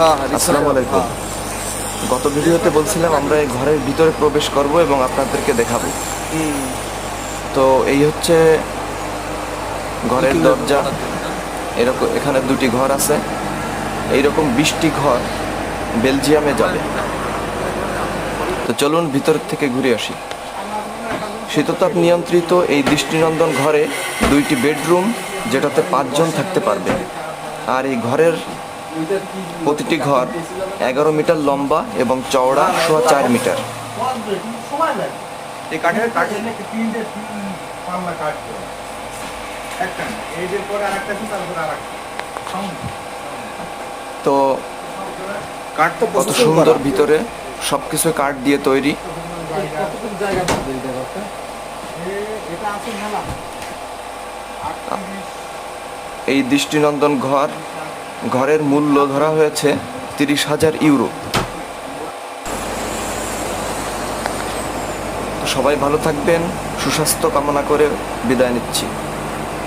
হ্যাঁ হ্যাঁ আসসালামু আলাইকুম। গত ভিডিওতে বলছিলাম আমরা এই ঘরের ভিতরে প্রবেশ করব এবং আপনাদেরকে দেখাবো। তো এই হচ্ছে ঘরের দরজা। এরকম এখানে দুটি ঘর আছে। এইরকম বিশটি ঘর বেলজিয়ামে যাবে তো চলুন ভিতর থেকে ঘুরে আসি। শীততাপ নিয়ন্ত্রিত এই দৃষ্টিনন্দন ঘরে দুইটি বেডরুম যেটাতে পাঁচজন থাকতে পারবে। আর এই ঘরের প্রতিটি ঘর এগারো মিটার লম্বা এবং চওড়া সোয়া চার মিটার। তো কত সুন্দর। ভিতরে সবকিছু কাঠ দিয়ে তৈরি। এই দৃষ্টিনন্দন ঘর ঘরের মূল্য ধরা হয়েছে তিরিশ হাজার ইউরো। সবাই ভালো থাকবেন, সুস্বাস্থ্য কামনা করে বিদায় নিচ্ছি।